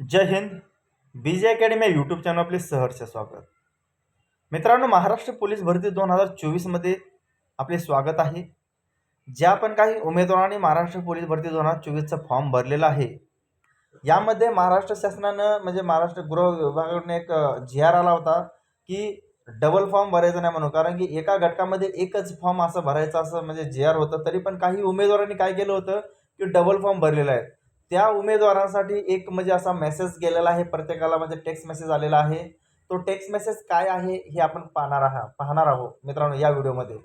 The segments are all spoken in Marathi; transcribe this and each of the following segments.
जय हिंद. बी जे अकॅडमी या यूट्यूब चॅनल आपले सहर्ष स्वागत. मित्रांनो महाराष्ट्र पोलीस भरती दोन हजार चोवीसमध्ये आपले स्वागत आहे. ज्या पण काही उमेदवारांनी महाराष्ट्र पोलीस भरती दोन हजार चोवीसचा फॉर्म भरलेला आहे यामध्ये महाराष्ट्र शासनानं म्हणजे महाराष्ट्र गृह विभागाकडून एक जी आर आला होता की डबल फॉर्म भरायचा नाही म्हणून. कारण की एका घटकामध्ये एकच फॉर्म असं भरायचं असं म्हणजे जी आर होतं. तरी पण काही उमेदवारांनी काय केलं होतं की डबल फॉर्म भरलेला आहे. त्या उमेदवारांसाठी एक म्हणजे असा मेसेज गेलेला आहे प्रत्येकाला म्हणजे टेक्स्ट मेसेज आलेला आहे. तो टेक्स्ट मेसेज काय आहे हे आपण पाहणार आहात पाहणार आहोत मित्रांनो या व्हिडिओमध्ये.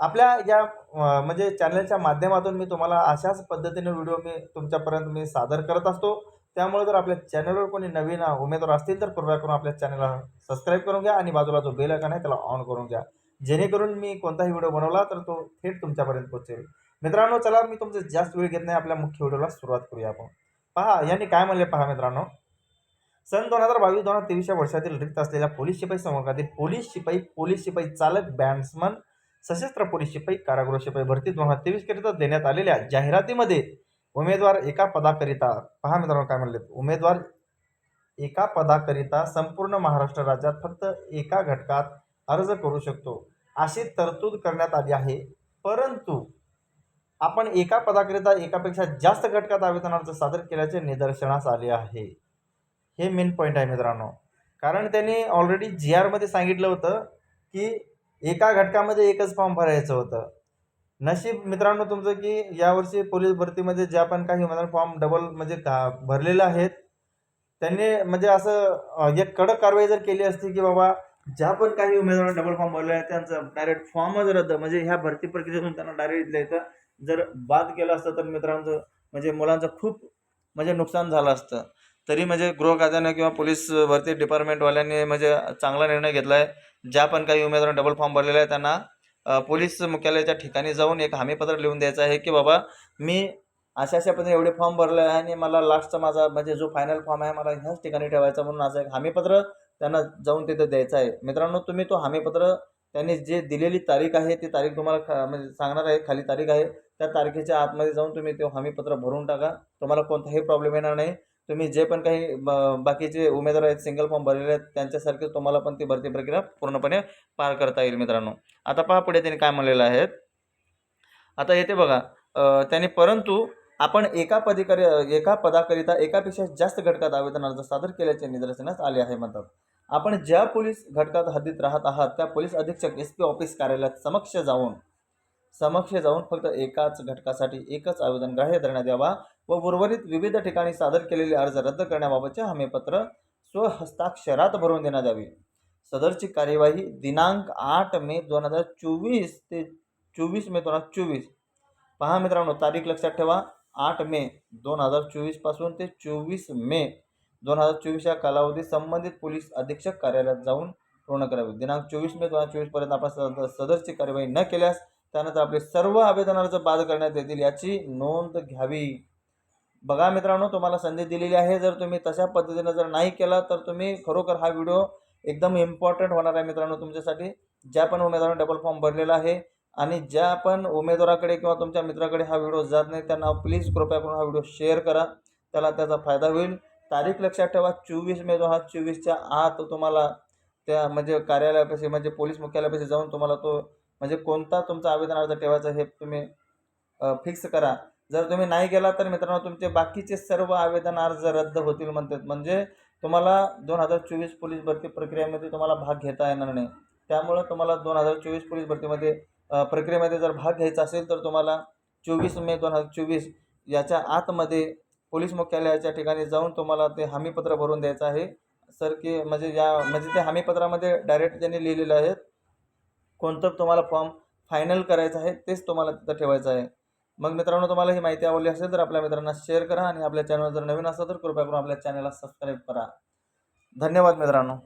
आपल्या या म्हणजे चॅनलच्या माध्यमातून मी तुम्हाला अशाच पद्धतीने व्हिडिओ मी तुमच्यापर्यंत मी सादर करत असतो. त्यामुळे जर आपल्या चॅनलवर कोणी नवीन उमेदवार असतील तर कृपया करून आपल्या चॅनलला सबस्क्राईब करून घ्या आणि बाजूला जो बेल आयकॉन आहे त्याला ऑन करून घ्या. जेणेकरून मी कोणताही व्हिडिओ बनवला तर तो थेट तुमच्यापर्यंत पोहोचेल. मित्रांनो चला मी तुमचं जास्त वेळ घेत नाही आपल्या मुख्य व्हिडिओला सुरुवात करूया आपण. पहा यांनी काय म्हणले पहा मित्रांनो. सन दोन हजार बावीस दोन हजार तेवीस या वर्षातील रिक्त असलेल्या पोलीस शिपाई संवर्गातील पोलीस शिपाई पोलीस शिपाई चालक बॅट्समन सशस्त्र पोलीस शिपाई कारागृह शिपाई भरती दोन हजार तेवीस करिता देण्यात आलेल्या जाहिरातीमध्ये उमेदवार एका पदाकरिता पहा मित्रांनो काय म्हणले उमेदवार एका पदाकरिता संपूर्ण महाराष्ट्र राज्यात फक्त एका घटकात अर्ज करू शकतो. अशी तरतूद करण्यात आली आहे. परंतु आपण एका पदाकरिता एकापेक्षा जास्त घटकात आवेदन अर्ज सादर केल्याचे निदर्शनास आले आहे. हे मेन पॉईंट आहे मित्रांनो. कारण त्यांनी ऑलरेडी जी आरमध्ये सांगितलं होतं की एका घटकामध्ये एकच फॉर्म भरायचं होतं. नशीब मित्रांनो तुमचं की यावर्षी पोलीस भरतीमध्ये ज्या पण काही उमेदवार फॉर्म डबल म्हणजे का भरलेले आहेत त्यांनी म्हणजे असं एक कडक कारवाई जर केली असती की बाबा ज्या पण काही उमेदवार डबल फॉर्म भरले आहेत त्यांचं डायरेक्ट फॉर्मच रद्द म्हणजे ह्या भरती प्रक्रियेतून त्यांना डायरेक्ट द्यायचं जर बाद केलं असतं तर मित्रांचं म्हणजे मुलांचं खूप म्हणजे नुकसान झालं असतं. तरी म्हणजे गृह खात्यानं किंवा पोलीस भरती डिपार्टमेंटवाल्यांनी म्हणजे चांगला निर्णय घेतला आहे ज्या पण काही उमेदवार डबल फॉर्म भरलेला आहे त्यांना पोलीस मुख्यालयाच्या ठिकाणी जाऊन एक हमीपत्र लिहून द्यायचं आहे की बाबा मी अशा अशा पद्धतीने एवढे फॉर्म भरले आहे आणि मला लास्टचा माझा म्हणजे जो फायनल फॉर्म आहे मला ह्याच ठिकाणी ठेवायचा म्हणून असं एक हमीपत्र त्यांना जाऊन तिथं द्यायचं आहे. मित्रांनो तुम्ही तो हमीपत्र त्यांनी जे दिलेली तारीख आहे ती तारीख तुम्हाला खा म्हणजे सांगणार आहे खाली तारीख आहे. त्या तारखेच्या आतमध्ये जाऊन तुम्ही ते हमीपत्र भरून टाका. तुम्हाला कोणताही प्रॉब्लेम येणार नाही. तुम्ही जे पण काही ब- बाकीचे उमेदवार आहेत सिंगल फॉर्म भरलेले आहेत त्यांच्यासारखे तुम्हाला पण ती भरती प्रक्रिया पूर्णपणे पार करता येईल मित्रांनो. आता पहा पुढे त्यांनी काय म्हणलेलं आहे. आता येते बघा. त्यांनी परंतु आपण एका पदिकरी एका पदाकरिता एकापेक्षा जास्त घटकात आवेदन अर्ज सादर केल्याचे निदर्शनास आले आहे म्हणतात. आपण ज्या पोलीस घटकात हद्दीत राहत आहात त्या पोलीस अधीक्षक एस पी ऑफिस कार्यालयात समक्ष जाऊन समक्ष जाऊन फक्त एकाच घटकासाठी एकच आवेदन ग्राह्य धरण्यात यावा व उर्वरित विविध ठिकाणी सादर केलेले अर्ज रद्द करण्याबाबतचे हमीपत्र स्वहस्ताक्षरात भरून देण्यात यावी. सदरची कार्यवाही दिनांक आठ मे दोन हजार चोवीस ते चोवीस मे दोन हजार चोवीस. पहा मित्रांनो तारीख लक्षात ठेवा. आठ मे दोन हजार चोवीसपासून ते चोवीस मे दोन हजार चोवीस या कालावधीत संबंधित पोलीस अधीक्षक कार्यालयात जाऊन पूर्ण करावी. दिनांक चोवीस मे दोन हजार चोवीसपर्यंत आपण सदरची कार्यवाही न केल्यास त्यानंतर आपले सर्व आवेदन अर्ज बाद करण्यात येतील याची नोंद घ्यावी. बघा मित्रांनो तुम्हाला संधी दिलेली आहे. जर तुम्ही तशा पद्धतीनं जर नाही केला तर तुम्ही खरोखर हा व्हिडिओ एकदम इम्पॉर्टंट होणार आहे मित्रांनो तुमच्यासाठी. ज्या पण उमेदवाराने डबल फॉर्म भरलेला आहे आणि ज्या पण उमेदवाराकडे किंवा तुमच्या मित्राकडे हा व्हिडिओ जात नाही त्यांना प्लीज कृपया करून हा व्हिडिओ शेअर करा. त्याला त्याचा फायदा होईल. तारीख लक्षात ठेवा चोवीस मे दोन हजार चोवीसच्या आत तुम्हाला त्या म्हणजे कार्यालयापाशी म्हणजे पोलीस मुख्यालयापाशी जाऊन तुम्हाला तो म्हणजे कोणता तुमचा आवेदन अर्ज ठेवायचा हे तुम्ही फिक्स करा. जर तुम्ही नाही गेला तर मित्रांनो तुमचे बाकीचे सर्व आवेदन अर्ज रद्द होतील म्हणतात. म्हणजे तुम्हाला दोन हजार चोवीस पोलीस भरती प्रक्रियेमध्ये तुम्हाला भाग घेता येणार नाही. त्यामुळं तुम्हाला दोन हजार चोवीस पोलीस भरतीमध्ये प्रक्रियेमध्ये जर भाग घ्यायचा असेल तर तुम्हाला चोवीस मे दोन हजार चोवीस याच्या आतमध्ये पोलीस मुख्यालयाच्या ठिकाणी जाऊन तुम्हाला ते हमीपत्र भरून द्यायचं आहे. सर की म्हणजे या म्हणजे ते हमीपत्रामध्ये डायरेक्ट त्यांनी लिहिलेलं आहेत कोणतं तुम्हाला फॉर्म फायनल करायचं आहे तेच तुम्हाला तिथं ठेवायचं आहे. मग मित्रांनो तुम्हाला ही माहिती आवडली असेल तर आपल्या मित्रांना शेअर करा आणि आपल्या चॅनल जर नवीन असेल तर कृपया करून आपल्या चॅनलला सबस्क्राईब करा. धन्यवाद मित्रांनो.